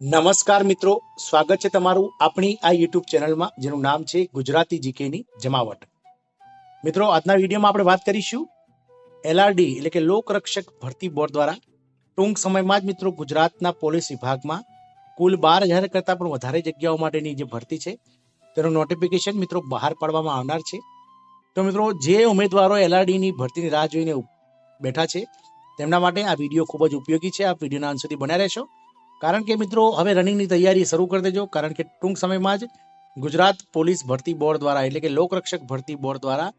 નમસ્કાર મિત્રો, સ્વાગત છે તમારું આપણી આ યુટ્યુબ ચેનલમાં, જેનું નામ છે ગુજરાતી જીકેની જમાવટ. મિત્રો, આજના વિડીયોમાં આપણે વાત કરીશું એલઆરડી એટલે કે લોકરક્ષક ભરતી બોર્ડ દ્વારા ટૂંક સમયમાં જ મિત્રો ગુજરાતના પોલીસ વિભાગમાં કુલ બાર હજાર કરતાં પણ વધારે જગ્યાઓ માટેની જે ભરતી છે, તેનું નોટિફિકેશન મિત્રો બહાર પાડવામાં આવનાર છે. તો મિત્રો, જે ઉમેદવારો એલઆરડીની ભરતીની રાહ જોઈને બેઠા છે, તેમના માટે આ વીડિયો ખૂબ જ ઉપયોગી છે. આ વિડીયોના અંત સુધી બન્યા રહેશો. કારણ કે મિત્રો, હવે રનિંગની તૈયારી શરૂ કરી દેજો. કારણ કે ટૂંક સમયમાં જ ગુજરાત પોલીસ ભરતી બોર્ડ દ્વારા, એટલે કે લોકરક્ષક ભરતી બોર્ડ દ્વારા,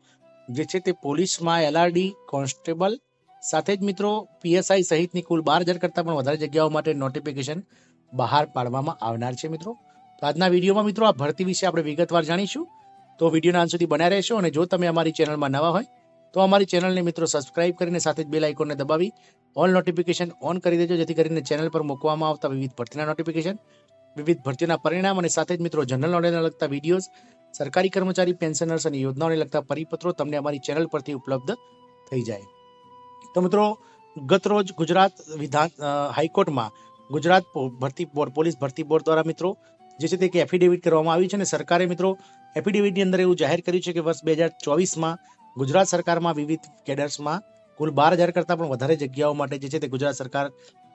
જે છે તે પોલીસમાં એલઆરડી કોન્સ્ટેબલ સાથે જ મિત્રો પીએસઆઈ સહિતની કુલ બાર હજાર કરતાં પણ વધારે જગ્યાઓ માટે નોટિફિકેશન બહાર પાડવામાં આવનાર છે મિત્રો. તો આજના વિડીયોમાં મિત્રો, આ ભરતી વિશે આપણે વિગતવાર જાણીશું. તો વિડીયોના અંત સુધી બન્યા રહેશો અને જો તમે અમારી ચેનલમાં નવા હોય તો અમારી ચેનલને મિત્રો સબસ્ક્રાઇબ કરીને સાથે જ બેલ આઇકોનને દબાવી ઓલ નોટિફિકેશન ઓન કરી દેજો, જેથી કરીને ચેનલ પર મૂકવામાં આવતા વિવિધ ભરતીના નોટિફિકેશન વિવિધ ભરતીના પરિણામ અને સાથે જ મિત્રો જનરલ નોલેજને લગતા વિડીયોઝ સરકારી કર્મચારી પેન્શનર્સ અને યોજનાઓને લગતા પરિપત્રો તમને અમારી ચેનલ પરથી ઉપલબ્ધ થઈ જાય. તો મિત્રો ગત રોજ ગુજરાત વિધાન હાઈકોર્ટમાં ગુજરાત ભરતી બોર્ડ, પોલીસ ભરતી બોર્ડ દ્વારા મિત્રો, જે છે તે એક એફિડેવિટ કરવામાં આવી છે અને સરકારે મિત્રો એફિડેવિટની અંદર એવું જાહેર કર્યું છે કે વર્ષ બે હજાર ચોવીસમાં ગુજરાત સરકારમાં વિવિધ કેડર્સમાં કુલ બાર હજાર કરતાં પણ વધારે જગ્યાઓ માટે જે છે તે ગુજરાત સરકાર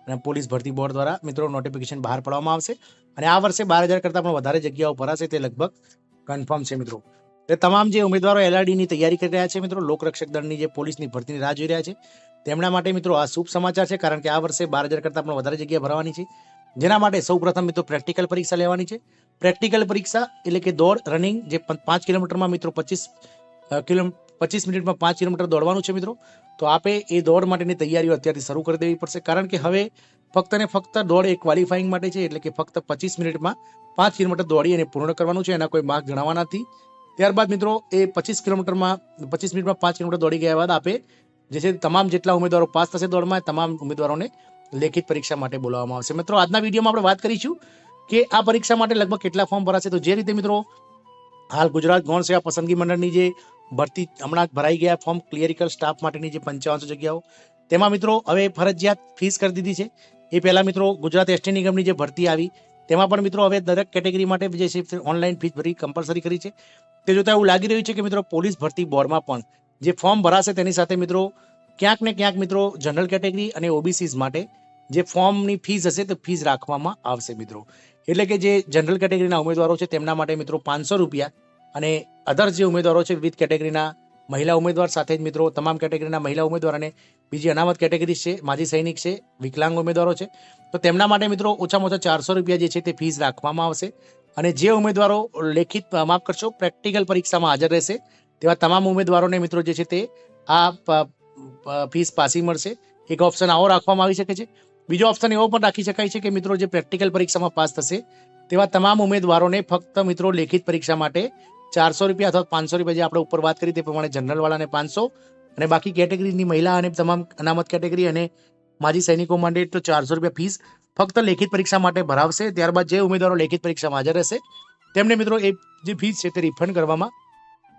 અને પોલીસ ભરતી બોર્ડ દ્વારા મિત્રો નોટિફિકેશન બહાર પાડવામાં આવશે. અને આ વર્ષે બાર હજાર કરતાં પણ વધારે જગ્યાઓ ભરાશે તે લગભગ કન્ફર્મ છે મિત્રો. તે તમામ જે ઉમેદવારો એલઆરડીની તૈયારી કરી રહ્યા છે મિત્રો, લોકરક્ષક દળની જે પોલીસની ભરતીની રાહ જોઈ રહ્યા છે. તેમના માટે મિત્રો આ શુભ સમાચાર છે કારણ કે આ વર્ષે બાર હજાર કરતાં પણ વધારે જગ્યા ભરવાની છે. જેના માટે સૌ પ્રથમ મિત્રો પ્રેક્ટિકલ પરીક્ષા લેવાની છે. પ્રેક્ટિકલ પરીક્ષા એટલે કે દોડ, રનિંગ જે પાંચ કિલોમીટરમાં મિત્રો પચીસ કિલો પચીસ મિનિટમાં પાંચ કિલોમીટર દોડવાનું છે મિત્રો. તો આપે એ દોડ માટેની તૈયારીઓ અત્યારથી શરૂ કરી દેવી પડશે. કારણ કે હવે ફક્ત ને ફક્ત દોડ એ ક્વોલિફાઈંગ માટે છે, એટલે કે ફક્ત પચીસ મિનિટમાં પાંચ કિલોમીટર દોડી અને પૂર્ણ કરવાનું છે. એના કોઈ માર્ક ગણવાના નથી. ત્યારબાદ મિત્રો, એ પચીસ કિલોમીટરમાં, પચીસ મિનિટમાં પાંચ કિલોમીટર દોડી ગયા બાદ આપે જે છે તમામ જેટલા ઉમેદવારો પાસ થશે દોડમાં, તમામ ઉમેદવારોને લેખિત પરીક્ષા માટે બોલાવવામાં આવશે. મિત્રો, આજના વિડીયોમાં આપણે વાત કરીશું કે આ પરીક્ષા માટે લગભગ કેટલા ફોર્મ ભરાશે. તો જે રીતે મિત્રો, હાલ ગુજરાત ગૌણ સેવા પસંદગી મંડળની જે ભરતી હમણાં ભરાઈ ગયા ફોર્મ ક્લિયરિકલ સ્ટાફ માટેની જે પંચાવનસો જગ્યાઓ. તેમાં મિત્રો હવે ફરજિયાત ફીસ કરી દીધી છે. એ પહેલાં મિત્રો ગુજરાત એસટી નિગમની જે ભરતી આવી, તેમાં પણ મિત્રો હવે દરેક કેટેગરી માટે જે છે ઓનલાઈન ફીસ ભરી કમ્પલસરી કરી છે. તે જોતાં એવું લાગી રહ્યું છે કે મિત્રો પોલીસ ભરતી બોર્ડમાં પણ જે ફોર્મ ભરાશે તેની સાથે મિત્રો ક્યાંક ને ક્યાંક મિત્રો જનરલ કેટેગરી અને ઓબીસીઝ માટે જે ફોર્મની ફીસ હશે તે ફીસ રાખવામાં આવશે મિત્રો. એટલે કે જે જનરલ કેટેગરીના ઉમેદવારો છે તેમના માટે મિત્રો પાંચસો રૂપિયા અને અધર જે ઉમેદવારો છે વિવિધ કેટેગરીના મહિલા ઉમેદવાર સાથે જ મિત્રો, તમામ કેટેગરીના મહિલા ઉમેદવાર અને બીજી અનામત કેટેગરી છે, માજી સૈનિક છે, વિકલાંગ ઉમેદવારો છે. તો તેમના માટે મિત્રો ઓછામાં ઓછા ચારસો રૂપિયા જે છે તે ફીસ રાખવામાં આવશે. અને જે ઉમેદવારો લેખિત માફ કરશો પ્રેક્ટિકલ પરીક્ષામાં હાજર રહેશે, તેવા તમામ ઉમેદવારોને મિત્રો જે છે તે આ ફીસ પાસી મળશે. એક ઓપ્શન આવો રાખવામાં આવી શકે છે. બીજો ઓપ્શન એવો પણ રાખી શકાય છે કે મિત્રો જે પ્રેક્ટિકલ પરીક્ષામાં પાસ થશે, તેવા તમામ ઉમેદવારોને ફક્ત મિત્રો લેખિત પરીક્ષા માટે ચારસો રૂપિયા અથવા પાંચસો રૂપિયા જે આપણે ઉપર વાત કરી તે પ્રમાણે જનરલ વાળાને પાંચસો અને બાકી કેટેગરીની મહિલા અને તમામ અનામત કેટેગરી અને માજી સૈનિકો માટે તો ચારસો રૂપિયા ફીસ ફક્ત લેખિત પરીક્ષા માટે ભરાવશે. ત્યારબાદ જે ઉમેદવારો લેખિત પરીક્ષામાં હાજર રહેશે, તેમને મિત્રો એ જે ફીસ છે તે રિફંડ કરવામાં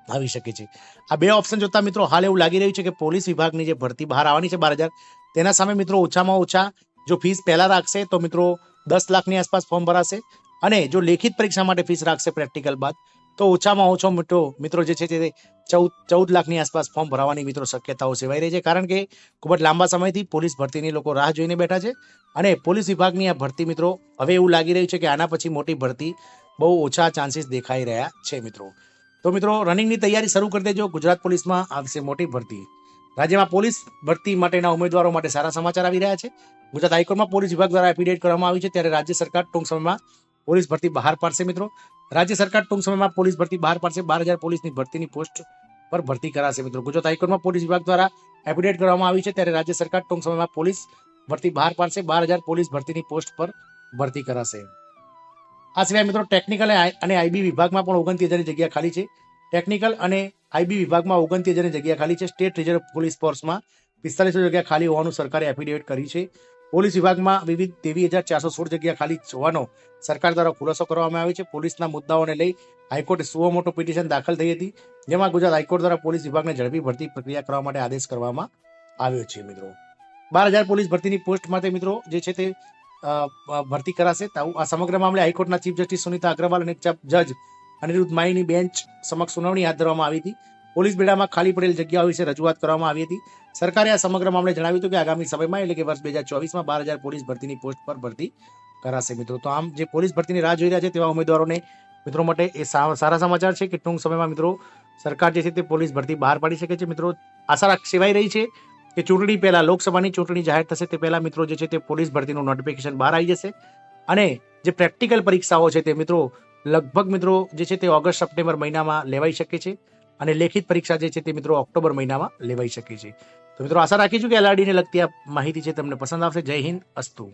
આવી શકે છે. આ બે ઓપ્શન જોતા મિત્રો હાલ એવું લાગી રહ્યું છે કે પોલીસ વિભાગની જે ભરતી બહાર આવવાની છે બાર હજાર, તેના સામે મિત્રો ઓછામાં ઓછા જો ફીસ પહેલા રાખશે તો મિત્રો દસ લાખની આસપાસ ફોર્મ ભરાશે અને જો લેખિત પરીક્ષા માટે ફીસ રાખશે પ્રેક્ટિકલ બાદ તો ઓછામાં ઓછો મિત્રો મિત્રો જે છે તે ચૌદ ચૌદ લાખની આસપાસ ફોર્મ ભરાવાની મિત્રો શક્યતાઓ સેવાઈ રહી છે. કારણ કે ખૂબ જ લાંબા સમયથી પોલીસ ભરતીની લોકો રાહ જોઈને બેઠા છે અને પોલીસ વિભાગની આ ભરતી મિત્રો હવે એવું લાગી રહ્યું છે કે આના પછી મોટી ભરતી બહુ ઓછા ચાન્સીસ દેખાઈ રહ્યા છે મિત્રો. તો મિત્રો રનિંગની તૈયારી શરૂ કરી દેજો. ગુજરાત પોલીસમાં આવશે મોટી ભરતી. રાજ્યમાં પોલીસ ભરતી માટેના ઉમેદવારો માટે સારા સમાચાર આવી રહ્યા છે. ગુજરાત હાઈકોર્ટમાં પોલીસ વિભાગ દ્વારા એફિડેવિટ કરવામાં આવી છે. ત્યારે રાજ્ય સરકાર ટૂંક સમયમાં પોલીસ ભરતી બહાર પાડશે મિત્રો. રાજ્ય સરકાર ટૂંક સમયમાં પોલીસ ભરતી બહાર પાડશે. બાર હજાર પોલીસની ભરતીની પોસ્ટ પર ભરતી કરાશે મિત્રો. ગુજરાત હાઈકોર્ટમાં પોલીસ વિભાગ દ્વારા એફિડેવિટ કરવામાં આવી છે. ત્યારે રાજ્ય સરકાર ટૂંક સમયમાં પોલીસ ભરતી બહાર પાડશે. બાર હજાર પોલીસ ભરતીની પોસ્ટ પર ભરતી કરાશે. આ સિવાય મિત્રો ટેકનિકલ અને આઈબી વિભાગમાં પણ ઓગણત્રીસ હજારની જગ્યા ખાલી છે. ટેકનિકલ અને આઈબી વિભાગમાં ઓગણત્રીસ હજારની જગ્યા ખાલી છે. સ્ટેટ રિઝર્વ પોલીસ ફોર્સમાં પિસ્તાલીસો જગ્યા ખાલી હોવાનું સરકારે એફિડેવિટ કરી છે. પોલીસ વિભાગમાં વિવિધ તેવી હજાર ચારસો સોળ જગ્યા ખાલી હોવાનો સરકાર દ્વારા ખુલાસો કરવામાં આવ્યો છે. પોલીસના મુદ્દાઓને લઈ હાઈકોર્ટે સુઓ મોટો પિટિશન દાખલ થઈ હતી. જેમાં ગુજરાત હાઈકોર્ટ દ્વારા પોલીસ વિભાગને ઝડપી ભરતી પ્રક્રિયા કરવા માટે આદેશ કરવામાં આવ્યો છે, મિત્રો. બાર હજાર પોલીસ ભરતીની પોસ્ટ માટે, મિત્રો, જે છે તે ભરતી કરાશે. આ સમગ્ર મામલે હાઈકોર્ટના ચીફ જસ્ટિસ સુનિતા અગ્રવાલ અને જજ અનિરુદ્ધ માઈની બેન્ચ સમક્ષ સુનાવણી હાથ ધરવામાં આવી હતી. પોલીસ બેડામાં ખાલી પડેલ જગ્યાઓ વિશે રજૂઆત કરવામાં આવી હતી. સરકારે આ સમગ્ર મામલે જણાવ્યું હતું કે આગામી સમયમાં, એટલે કે વર્ષ બે હજાર ચોવીસમાં બાર હજાર પોલીસ ભરતીની પોસ્ટ પર ભરતી કરાશે મિત્રો. તો આમ જે પોલીસ ભરતીની રાહ જોઈ રહ્યા છે તેવા ઉમેદવારોને મિત્રો માટે એ સારા સમાચાર છે કે ટૂંક સમયમાં મિત્રો સરકાર જે છે તે પોલીસ ભરતી બહાર પાડી શકે છે. મિત્રો આશા સેવાઈ રહી છે કે ચૂંટણી પહેલા, લોકસભાની ચૂંટણી જાહેર થશે તે પહેલા મિત્રો જે છે તે પોલીસ ભરતીનું નોટિફિકેશન બહાર આવી જશે. અને જે પ્રેક્ટિકલ પરીક્ષાઓ છે તે મિત્રો લગભગ મિત્રો જે છે તે ઓગસ્ટ, સપ્ટેમ્બર મહિનામાં લેવાઈ શકે છે. અને લેખિત પરીક્ષા જે છે તે મિત્રો ઓક્ટોબર મહિનામાં લેવાઈ શકે છે. તો મિત્રો આશા રાખીશું કે એલઆરડીને લગતી આ માહિતી છે તમને પસંદ આવશે. જય હિન્દ, અસ્તુ.